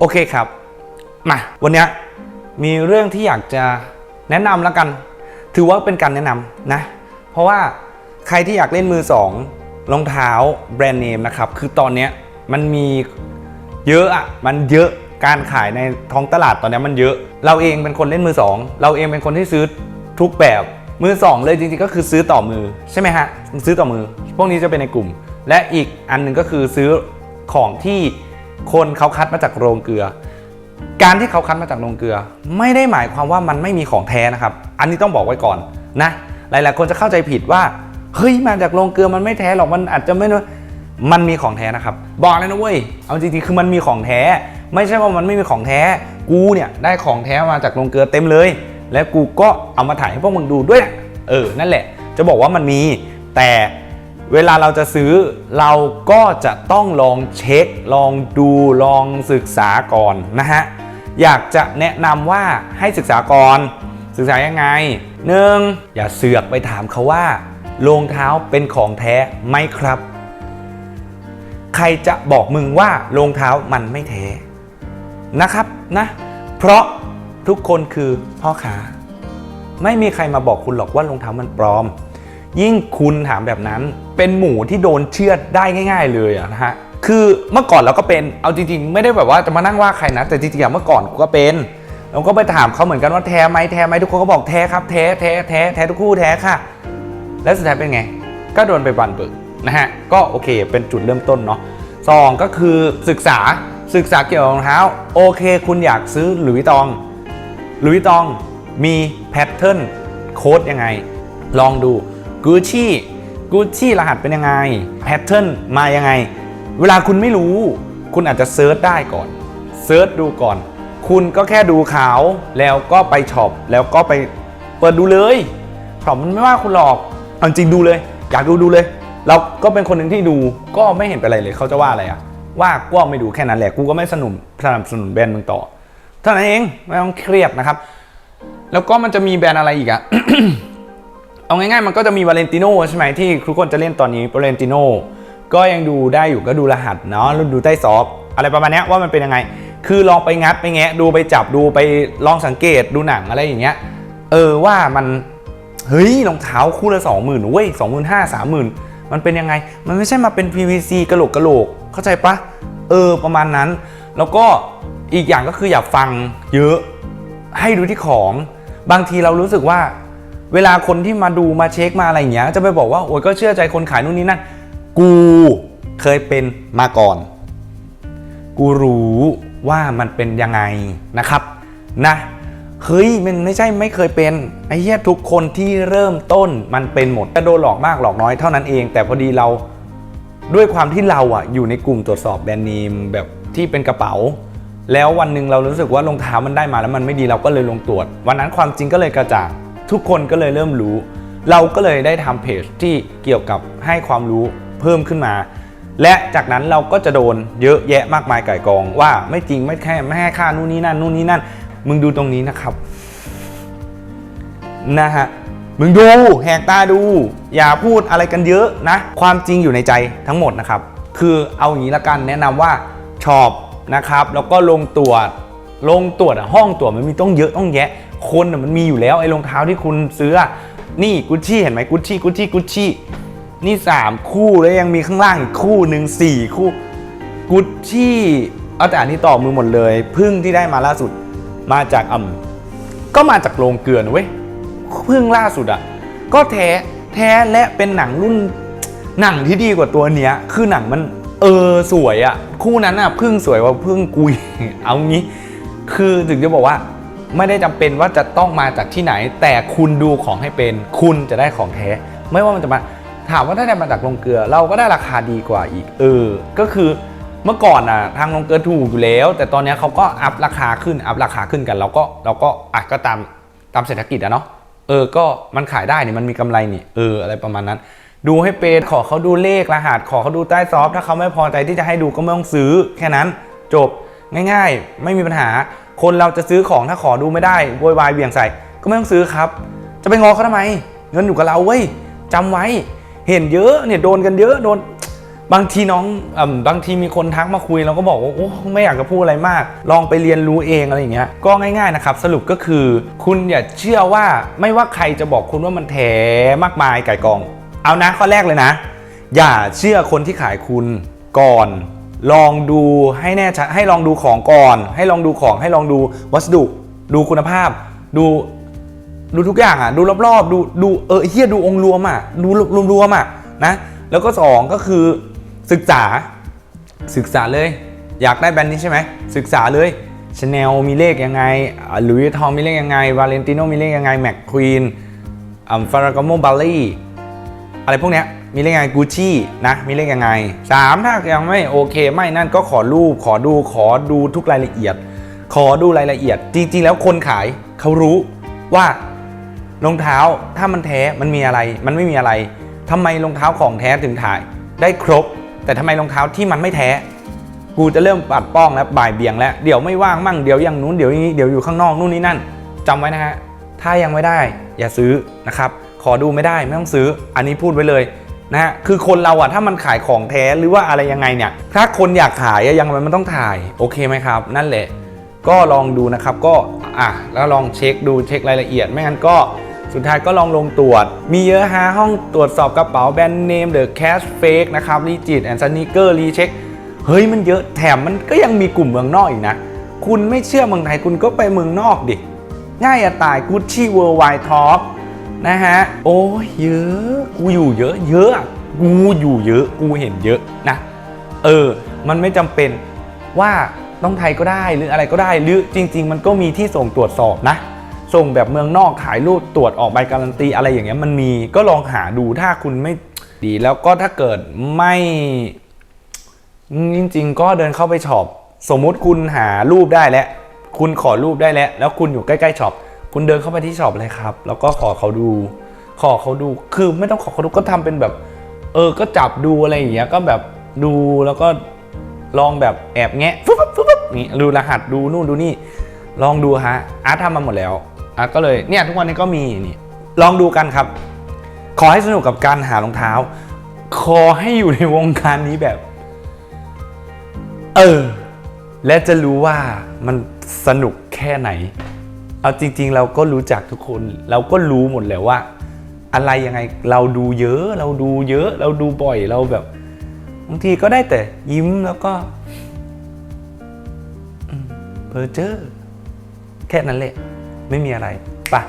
โอเคครับมาวันนี้มีเรื่องที่อยากจะแนะนำแล้วกัน ถือว่าเป็นการแนะนำนะ เพราะว่าใครที่อยากเล่นมือสองรองเท้าแบรนด์เนมนะครับ คือตอนนี้มันมีเยอะอะมันเยอะการขายในท้องตลาดตอนนี้มันเยอะ เราเองเป็นคนเล่นมือสองเราเองเป็นคนที่ซื้อทุกแบบมือสองเลยจริงๆก็คือซื้อต่อมือใช่ไหมฮะซื้อต่อมือ พวกนี้จะเป็นในกลุ่ม และอีกอันหนึ่งก็คือซื้อของที่ คนเขาคัดมาจากโรงเกลือ การที่เขาคัดมาจากโรงเกลือ ไม่ได้หมายความว่ามันไม่มีของแท้นะครับ อันนี้ต้องบอกไว้ก่อนนะ หลาย ๆ คนจะเข้าใจผิดว่าเฮ้ยมาจากโรงเกลือมันไม่แท้หรอกมันอาจจะไม่มันมีของแท้นะครับ บอกเลยนะเว้ย เอาจริงๆ คือมันมีของแท้ ไม่ใช่ว่ามันไม่มีของแท้ กูเนี่ยได้ของแท้มาจากโรงเกลือเต็มเลย และกูก็เอามาถ่ายให้พวกมึงดูด้วยนะเออ นั่นแหละ จะบอกว่ามันมี แต่ เวลาเราจะซื้อเราก็จะต้องลองเช็ค ลองดูลองศึกษาก่อนนะฮะ อยากจะแนะนำว่าให้ศึกษาก่อน ศึกษายังไงหนึ่งอย่าเสือกไปถามเขาว่ารองเท้าเป็นของแท้ไหมครับ ใครจะบอกมึงว่ารองเท้ามันไม่แท้นะครับนะเพราะทุกคนคือพ่อค้าไม่มีใครมาบอกคุณหรอกว่ารองเท้ามันปลอม ยิ่งคุณถามแบบนั้น เป็นหมูที่โดนเชือดได้ง่าย ๆ เลยนะฮะคือเมื่อก่อนเราก็เป็นเอาจริง ๆ ไม่ได้แบบว่าจะมานั่งว่าใครนะแต่จริงๆอะเมื่อก่อนกูก็เป็นเราก็ไปถามเขาเหมือนกันว่าแท้ไหมแท้ไหมทุกคนก็บอกแท้ครับแท้แท้แท้แท้ทุกคู่แท้ค่ะ แล้วสุดท้ายเป็นไง ก็โดนไปบันเบิกนะฮะก็โอเคเป็นจุดเริ่มต้นเนาะสองก็คือศึกษาศึกษาเกี่ยวกับรองเท้าโอเค คุณอยากซื้อหลุยตองหลุยตองมีแพทเทิร์นโค้ดยังไง ลองดู Gucci Gucci รหัสเป็นยังไงแพทเทิร์นมายังไง เวลาคุณไม่รู้ คุณอาจจะเซิร์ชได้ก่อนเซิร์ชดูก่อน คุณก็แค่ดูขาวแล้วก็ไปช็อปแล้วก็ไปเปิดดูเลยช็อปมันไม่ว่าคุณหรอกเอาจริงดูเลย อยากดูดูเลย เราก็เป็นคนหนึ่งที่ดูก็ไม่เห็นเป็นไรเลยเขาจะว่าอะไรอะว่าก็ไม่ดูแค่นั้นแหละกูก็ไม่สนุนสนับสนุนแบรนด์มึงต่อเท่านั้นเองไม่ต้องเครียดนะครับ แล้วก็มันจะมีแบรนด์อะไรอีกอะ เอาง่ายๆมันก็จะมีวาเลนติโนใช่ไหมที่ทุกคนจะเล่นตอนนี้วาเลนติโนก็ยังดูได้อยู่ก็ดูรหัสเนาะดูใต้ซอฟอะไรประมาณนี้ว่ามันเป็นยังไง คือลองไปงัดไปแงะดูไปจับดูไปลองสังเกตดูหนังอะไรอย่างเงี้ยเออว่ามันเฮ้ยรองเท้าคู่ละสองหมื่นเว้ยสองหมื่นห้าสามหมื่นมันเป็นยังไง มันไม่ใช่มาเป็น PVC กระโหลกกระโหลกเข้าใจปะเออประมาณนั้น แล้วก็อีกอย่างก็คืออย่าฟังเยอะให้ดูที่ของบางทีเรารู้สึกว่า เวลาคนที่มาดูมาเช็คมาอะไรอย่างเงี้ยจะไปบอกว่าโอ้ยก็เชื่อใจคนขายนู่นนี่นั่นกูเคยเป็นมาก่อน กูรู้ว่ามันเป็นยังไงนะครับนะเฮ้ยมันไม่ใช่ไม่เคยเป็นไอ้เหี้ยทุกคนที่เริ่มต้นมันเป็นหมดจะโดนหลอกมากหลอกน้อยเท่านั้นเอง แต่พอดีเราด้วยความที่เราอะอยู่ในกลุ่มตรวจสอบแบรนด์เนมแบบที่เป็นกระเป๋า แล้ววันหนึ่งเรารู้สึกว่ารองเท้ามันได้มาแล้วมันไม่ดีเราก็เลยลงตรวจ วันนั้นความจริงก็เลยกระจ่าง ทุกคนก็เลยเริ่มรู้ เราก็เลยได้ทำเพจที่เกี่ยวกับให้ความรู้เพิ่มขึ้นมา และจากนั้นเราก็จะโดนเยอะแยะมากมายไก่กอง ว่าไม่จริงไม่แค่ไม่ให้ค่านู่นนี่นั่นนู่นนี่นั่น มึงดูตรงนี้นะครับนะฮะมึงดูแหกตาดู อย่าพูดอะไรกันเยอะนะ ความจริงอยู่ในใจทั้งหมดนะครับ คือเอาอย่างนี้ละกันแนะนำว่าชอบนะครับ แล้วก็ลงตรวจลงตรวจห้องตรวจมันมีต้องเยอะต้องแยะ คนมันมีอยู่แล้วไอ้รองเท้าที่คุณซื้อ นี่กุชชี่เห็นไหมกุชชี่กุชชี่กุชชี่นี่ 3 คู่แล้วยังมีข้างล่างอีกคู่หนึ่งสี่คู่กุชชี่เอาแต่อันนี้ต่อมือหมดเลยพึ่งที่ได้มาล่าสุดมาจากอ่ำก็มาจากโรงเกลือนเว้ยพิ่งล่าสุดอะก็แท้แท้และเป็นหนังรุ่นหนังที่ดีกว่าตัวเนี้ย คือหนังมันเออสวยอะคู่นั้นอะพึ่งสวยกว่าพึ่งกุย เอางี้ คือถึงจะบอกว่า ไม่ได้จำเป็นว่าจะต้องมาจากที่ไหน แต่คุณดูของให้เป็น คุณจะได้ของแท้ ไม่ว่ามันจะมาถามว่าถ้าได้มาจากโรงเกลือ เราก็ได้ราคาดีกว่าอีก เออ ก็คือเมื่อก่อนน่ะทางโรงเกลือถูกอยู่แล้ว แต่ตอนนี้เขาก็อัพราคาขึ้นอัพราคาขึ้นกันเราก็เราก็อะก็ตามตามเศรษฐกิจอะเนาะเออก็มันขายได้นี่มันมีกำไรนี่เอออะไรประมาณนั้น ดูให้เป็นขอเขาดูเลขรหัสขอเขาดูใต้ซอฟต์ถ้าเขาไม่พอใจที่จะให้ดูก็ไม่ต้องซื้อแค่นั้นจบง่าย ๆ ไม่มีปัญหา คนเราจะซื้อของถ้าขอดูไม่ได้โวยวายเบี่ยงใส่ ก็ไม่ต้องซื้อครับ จะไปงอเขาทำไม เงินอยู่กับเราเว้ยจำไว้ เห็นเยอะเนี่ยโดนกันเยอะโดนบางทีน้องอำบางทีมีคนทักมาคุยเราก็บอกว่าโอ้ไม่อยากจะพูดอะไรมาก ลองไปเรียนรู้เองอะไรอย่างเงี้ยก็ง่ายๆนะครับ สรุปก็คือ คุณอย่าเชื่อว่าไม่ว่าใครจะบอกคุณว่ามันแถมากมายไก่กอง เอานะข้อแรกเลยนะ อย่าเชื่อคนที่ขายคุณก่อน ลองดูให้แน่ชัดให้ลองดูของก่อน ให้ลองดูของให้ลองดูวัสดุ ดูคุณภาพ ดูดูทุกอย่างอะ ดูรอบๆ ดูดูเออเฮียดูองค์รวมอะ ดูรวมๆอะนะ แล้วก็สองก็คือศึกษาศึกษาเลย อยากได้แบรนด์นี้ใช่ไหมศึกษาเลยชาแนลมีเลขยังไงหลุยส์ทองมีเลขยังไงวาเลนติโนมีเลขยังไงแม็กควีนอ่าฟารากโมบาลีอะไรพวกเนี้ย มีเลขยังไงกูชี่นะมีเลขยังไงสามถ้ายังไม่โอเคไม่นั่นก็ขอรูปขอดูขอดูทุกรายละเอียด ขอดูรายละเอียด จริง ๆ แล้วคนขายเขารู้ว่ารองเท้าถ้ามันแท้มันมีอะไร มันไม่มีอะไรทำไมรองเท้าของแท้ถึงถ่าย ได้ครบ แต่ทำไมรองเท้าที่มันไม่แท้ กูจะเริ่มปัดป้องแล้วบ่ายเบี่ยงแล้วเดี๋ยวไม่ว่างมั่งเดี๋ยวอย่างนู้นเดี๋ยวนี้เดี๋ยวอยู่ข้างนอกนู่นนี่นั่นจำไว้นะฮะถ้ายังไม่ได้อย่าซื้อนะครับขอดูไม่ได้ไม่ต้องซื้อ อันนี้พูดไว้เลย นะฮะคือคนเราอะถ้ามันขายของแท้หรือว่าอะไรยังไงเนี่ย ถ้าคนอยากขายอะยังไงมันต้องถ่ายโอเคไหมครับ นั่นแหละ ก็ลองดูนะครับก็อะแล้วลองเช็คดูเช็ครายละเอียดไม่งั้นก็สุดท้ายก็ลองลงตรวจ มีเยอะฮะห้องตรวจสอบกระเป๋าแบรนด์เนมเดอะแคชเฟกนะครับรีจิตแอนด์สนิเกอร์รีเช็คเฮ้ยมันเยอะแถมมันก็ยังมีกลุ่มเมืองนอกอีกนะ คุณไม่เชื่อเมืองไทยคุณก็ไปเมืองนอกดิ ง่ายอะตายกุชชี่เวิร์ไวท์ท็อป นะฮะ โอ้เยอะกูอยู่เยอะ เยอะกูอยู่เยอะกูเห็นเยอะนะ เออ มันไม่จำเป็นว่าต้องไทยก็ได้หรืออะไรก็ได้หรือจริง ๆ มันก็มีที่ส่งตรวจสอบนะ ส่งแบบเมืองนอกถ่ายรูปตรวจออกใบการันตีอะไรอย่างเงี้ยมันมีก็ลองหาดูถ้าคุณไม่ดีแล้วก็ถ้าเกิดไม่จริง ๆ ก็เดินเข้าไปช็อปสมมุติคุณหารูปได้แล้ว คุณขอรูปได้แล้ว แล้วคุณอยู่ใกล้ๆช็อป คุณเดินเข้าไปที่ช็อปเลยครับ แล้วก็ขอเขาดู ขอเขาดูคือไม่ต้องขอเขาดูก็ทำเป็นแบบ เออก็จับดูอะไรอย่างเงี้ยก็แบบดูแล้วก็ลองแบบแอบแงะฟึ๊บฟึ๊บฟึ๊บฟึ๊บนี่ดูรหัสดูนู่นดูนี่ ลองดูฮะอาร์ตทำมาหมดแล้วอาร์ตก็เลยเนี่ยทุกวันนี้ก็มีนี่ลองดูกันครับ ขอให้สนุกกับการหารองเท้า ขอให้อยู่ในวงการนี้แบบ เออ และจะรู้ว่ามันสนุกแค่ไหน เอาจริง ๆ เราก็รู้จักทุกคน เราก็รู้หมดแล้วว่า อะไรยังไงเราดูเยอะ เราดูเยอะ เราดูบ่อยเราแบบบางทีก็ได้แต่ยิ้มแล้วก็เพอเจอแค่นั้นแหละไม่มีอะไรไปะ